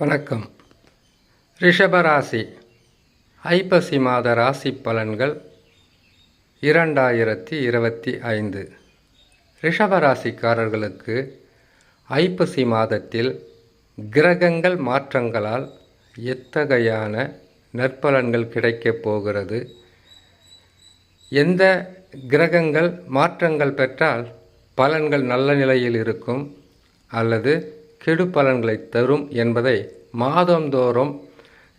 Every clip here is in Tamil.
வணக்கம். ரிஷபராசி. ஐப்பசி மாத ராசி பலன்கள் இரண்டாயிரத்தி இருபத்தி ஐந்து. ரிஷபராசிக்காரர்களுக்கு ஐப்பசி மாதத்தில் கிரகங்கள் மாற்றங்களால் எத்தகையான நற்பலன்கள் கிடைக்கப் போகிறது? எந்த கிரகங்கள் மாற்றங்கள் பெற்றால் பலன்கள் நல்ல நிலையில் இருக்கும்? அல்லது கெடு பலன்களை தரும் என்பதை மாதந்தோறும்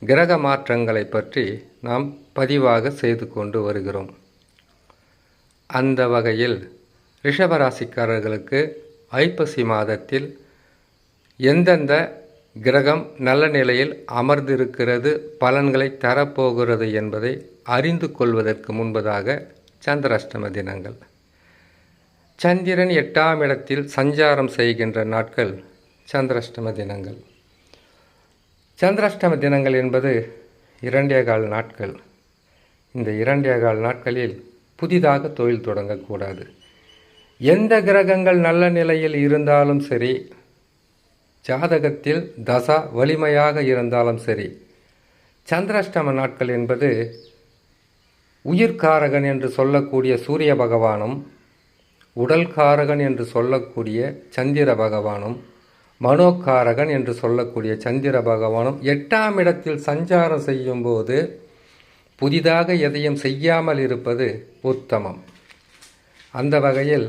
கிரக மாற்றங்களை பற்றி நாம் பதிவாக செய்து கொண்டு வருகிறோம். அந்த வகையில் ரிஷபராசிக்காரர்களுக்கு ஐப்பசி மாதத்தில் எந்தெந்த கிரகம் நல்ல நிலையில் அமர்ந்திருக்கிறது பலன்களை தரப்போகிறது என்பதை அறிந்து கொள்வதற்கு முன்பதாக சந்திராஷ்டம தினங்கள். சந்திரன் எட்டாம் இடத்தில் சஞ்சாரம் செய்கின்ற நாட்கள் சந்திராஷ்டம தினங்கள். சந்திராஷ்டம தினங்கள் என்பது இரண்டே கால் நாட்கள். இந்த இரண்டே கால் நாட்களில் புதிதாக தொழில் தொடங்கக்கூடாது. எந்த கிரகங்கள் நல்ல நிலையில் இருந்தாலும் சரி ஜாதகத்தில் தசா வலிமையாக இருந்தாலும் சரி சந்திராஷ்டம நாட்கள் என்பது உயிர்காரகன் என்று சொல்லக்கூடிய சூரிய பகவானும் உடல்காரகன் என்று சொல்லக்கூடிய சந்திர பகவானும் மனோகாரகன் என்று சொல்லக்கூடிய சந்திர பகவானும் எட்டாம் இடத்தில் சஞ்சாரம் செய்யும்போது புதிதாக எதையும் செய்யாமல் இருப்பது உத்தமம். அந்த வகையில்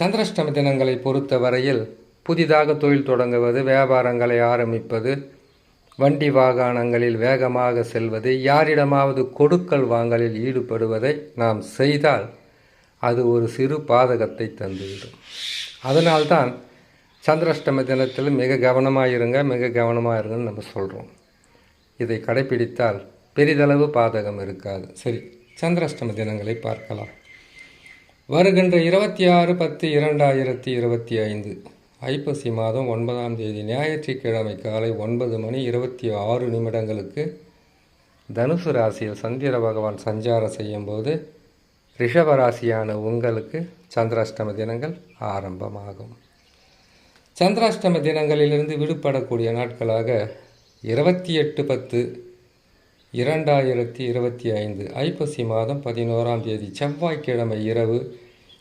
சந்திராஷ்டம தினங்களை பொறுத்த வரையில் புதிதாக தொழில் தொடங்குவது வியாபாரங்களை ஆரம்பிப்பது வண்டி வாகனங்களில் வேகமாக செல்வது யாரிடமாவது கொடுக்கல் வாங்கலில் ஈடுபடுவதை நாம் செய்தால் அது ஒரு சிறு பாதகத்தை தந்துவிடும். அதனால்தான் சந்திராஷ்டம தினத்தில் மிக கவனமாக இருங்க மிக கவனமாக இருங்கன்னு நம்ம சொல்கிறோம் இதை கடைபிடித்தால் பெரிதளவு பாதகம் இருக்காது. சரி சந்திராஷ்டம தினங்களை பார்க்கலாம். வருகின்ற இருபத்தி ஆறு பத்து இரண்டாயிரத்தி இருபத்தி ஐந்து ஐப்பசி மாதம் ஒன்பதாம் தேதி ஞாயிற்றுக்கிழமை காலை ஒன்பது மணி இருபத்தி ஆறு நிமிடங்களுக்கு தனுசு ராசியில் சந்திர பகவான் சஞ்சாரம் செய்யும்போது ரிஷபராசியான உங்களுக்கு சந்திராஷ்டம தினங்கள் ஆரம்பமாகும். சந்திராஷ்டம தினங்களிலிருந்து விடுபடக்கூடிய நாட்களாக இருபத்தி எட்டு பத்து இரண்டாயிரத்தி இருபத்தி ஐந்து ஐப்பசி மாதம் பதினோராம் தேதி செவ்வாய்க்கிழமை இரவு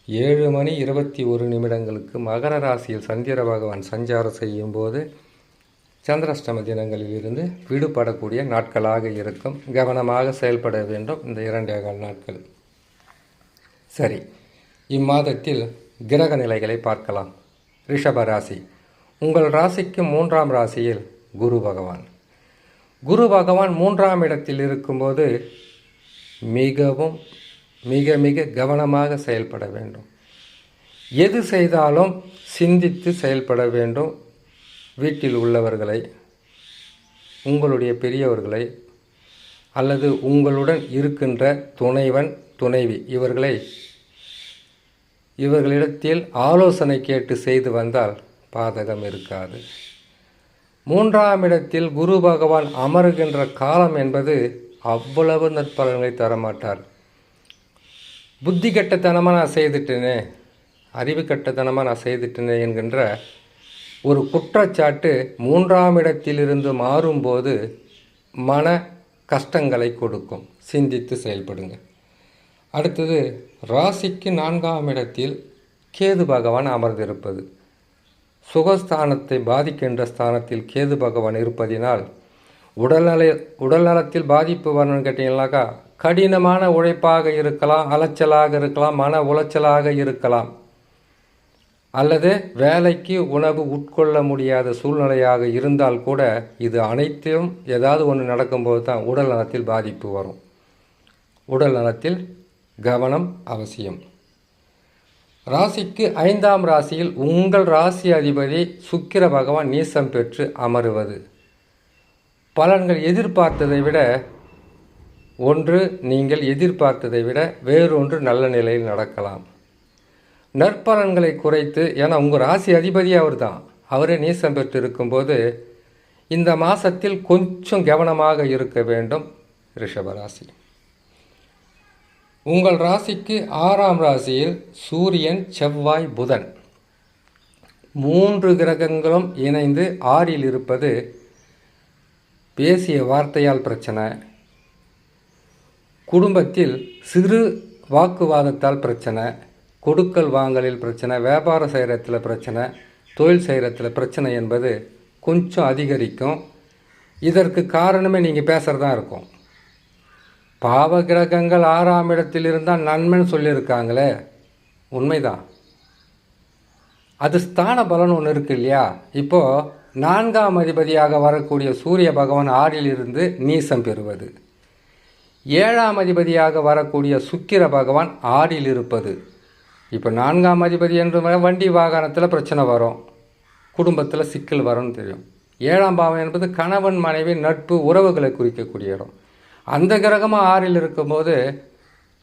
ஏழு மணி இருபத்தி ஒரு நிமிடங்களுக்கு மகர ராசியில் சந்திர பகவான் சஞ்சாரம் செய்யும்போது சந்திராஷ்டம தினங்களிலிருந்து விடுபடக்கூடிய நாட்களாக இருக்கும். கவனமாக செயல்பட வேண்டும் இந்த இரண்டே கால் நாட்கள். சரி இம்மாதத்தில் கிரக நிலைகளை பார்க்கலாம். ரிஷப ராசி. உங்கள் ராசிக்கு மூன்றாம் ராசியில் குரு பகவான். குரு பகவான் மூன்றாம் இடத்தில் இருக்கும்போது மிகவும் மிக மிக கவனமாக செயல்பட வேண்டும். எது செய்தாலும் சிந்தித்து செயல்பட வேண்டும். வீட்டில் உள்ளவர்களை உங்களுடைய பெரியவர்களை அல்லது உங்களுடன் இருக்கின்ற துணைவன் துணைவி இவர்களை இவர்களிடத்தில் ஆலோசனை கேட்டு செய்து வந்தால் பாதகம் இருக்காது. மூன்றாம் இடத்தில் குரு பகவான் அமருகின்ற காலம் என்பது அவ்வளவு நற்பலன்களை தரமாட்டார். புத்தி கட்டத்தனமாக நான் செய்துட்டேனே அறிவு கட்டத்தனமாக நான் செய்துட்டேனே என்கின்ற ஒரு குற்றச்சாட்டு மூன்றாம் இடத்திலிருந்து மாறும்போது மன கஷ்டங்களை கொடுக்கும். சிந்தித்து செயல்படுங்கள் அடுத்தது ராசிக்கு நான்காம் இடத்தில் கேது பகவான் அமர்ந்திருப்பது. சுகஸ்தானத்தை பாதிக்கின்ற ஸ்தானத்தில் கேது பகவான் இருப்பதினால் உடல்நல உடல்நலத்தில் பாதிப்பு வரணும்னு கேட்டிங்கனாக்கா கடினமான உழைப்பாக இருக்கலாம் அலைச்சலாக இருக்கலாம் மன உளைச்சலாக இருக்கலாம். அல்லது வேலைக்கு உணவு உட்கொள்ள முடியாத சூழ்நிலையாக இருந்தால் கூட இது அனைத்தும் ஏதாவது ஒன்று நடக்கும்போது தான் உடல் நலத்தில் பாதிப்பு வரும். உடல் நலத்தில் கவனம் அவசியம். ராசிக்கு ஐந்தாம் ராசியில் உங்கள் ராசி அதிபதி சுக்கிர பகவான் நீசம் பெற்று அமருவது. பலன்கள் எதிர்பார்த்ததை விட ஒன்று நீங்கள் எதிர்பார்த்ததை விட வேறொன்று நல்ல நிலையில் நடக்கலாம். நற்பலன்களை குறைத்து ஏன்னா உங்கள் ராசி அதிபதி அவர் தான் அவரே நீசம் பெற்று இருக்கும்போது இந்த மாதத்தில் கொஞ்சம் கவனமாக இருக்க வேண்டும் ரிஷபராசி உங்கள் ராசிக்கு ஆறாம் ராசியில் சூரியன் செவ்வாய் புதன். மூன்று கிரகங்களும் இணைந்து ஆறில் இருப்பது பேசிய வார்த்தையால் பிரச்சனை. குடும்பத்தில் சிறு வாக்குவாதத்தால் பிரச்சனை கொடுக்கல் வாங்கலில் பிரச்சனை வியாபாரம் செய்கிறத்தில் பிரச்சனை தொழில் செய்கிறத்தில் பிரச்சனை என்பது கொஞ்சம் அதிகரிக்கும். இதற்கு காரணமே நீங்கள் பேசுகிறதா இருக்கும். பாவ கிரகங்கள் ஆறாம் இடத்தில் இருந்தால் நன்மைன்னு சொல்லியிருக்காங்களே. உண்மைதான் அது ஸ்தான பலன் ஒன்று இருக்கு இல்லையா? இப்போது நான்காம் அதிபதியாக வரக்கூடிய சூரிய பகவான் ஆறிலிருந்து நீசம் பெறுவது. ஏழாம் அதிபதியாக வரக்கூடிய சுக்கிர பகவான் ஆறில் இருப்பது இப்போ நான்காம் அதிபதி என்று வண்டி வாகனத்தில் பிரச்சனை வரும். குடும்பத்தில் சிக்கல் வரும்னு தெரியும். ஏழாம் பாவம் என்பது கணவன் மனைவி நட்பு உறவுகளை குறிக்கக்கூடிய இடம். அந்த கிரகமாக ஆறில் இருக்கும்போது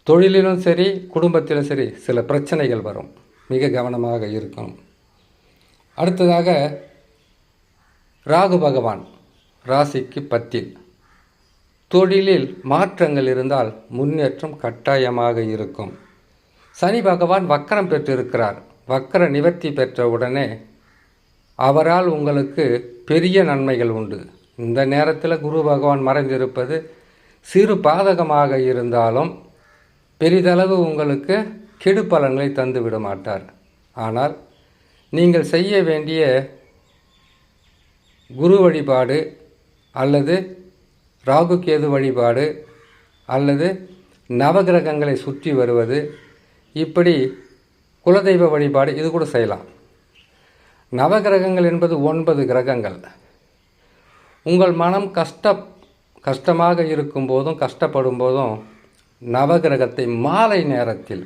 தொழிலிலும் சரி குடும்பத்திலும் சரி சில பிரச்சனைகள் வரும். மிக கவனமாக இருக்கும் அடுத்ததாக ராகு பகவான் ராசிக்கு பத்தில். தொழிலில் மாற்றங்கள் இருந்தால் முன்னேற்றம் கட்டாயமாக இருக்கும். சனி பகவான் வக்கரம் பெற்றிருக்கிறார். வக்கர நிவர்த்தி பெற்ற உடனே அவரால் உங்களுக்கு பெரிய நன்மைகள் உண்டு. இந்த நேரத்தில் குரு பகவான் மறைந்திருப்பது சிறு பாதகமாக இருந்தாலும் பெரிதளவு உங்களுக்கு கெடு பலன்களை தந்துவிட மாட்டார். ஆனால் நீங்கள் செய்ய வேண்டிய குரு வழிபாடு அல்லது ராகு கேது வழிபாடு அல்லது நவகிரகங்களை சுற்றி வருவது இப்படி குலதெய்வ வழிபாடு இது கூட செய்யலாம். நவகிரகங்கள் என்பது ஒன்பது கிரகங்கள். உங்கள் மனம் கஷ்ட கஷ்டமாக இருக்கும் போதும் கஷ்டப்படும் போதும் நவகிரகத்தை மாலை நேரத்தில்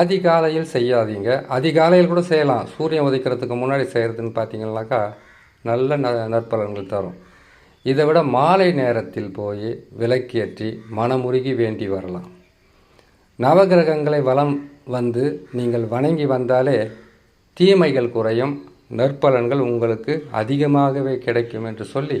அதிகாலையில் செய்யாதீங்க. அதிகாலையில் கூட செய்யலாம். சூரியன் உதைக்கிறதுக்கு முன்னாடி செய்கிறதுன்னு பார்த்தீங்கன்னாக்கா நல்ல ந நற்பலன்கள் தரும். இதை விட மாலை நேரத்தில் போய் விளக்கேற்றி மனமுருகி வேண்டி வரலாம். நவகிரகங்களை வலம் வந்து நீங்கள் வணங்கி வந்தாலே தீமைகள் குறையும். நற்பலன்கள் உங்களுக்கு அதிகமாகவே கிடைக்கும் என்று சொல்லி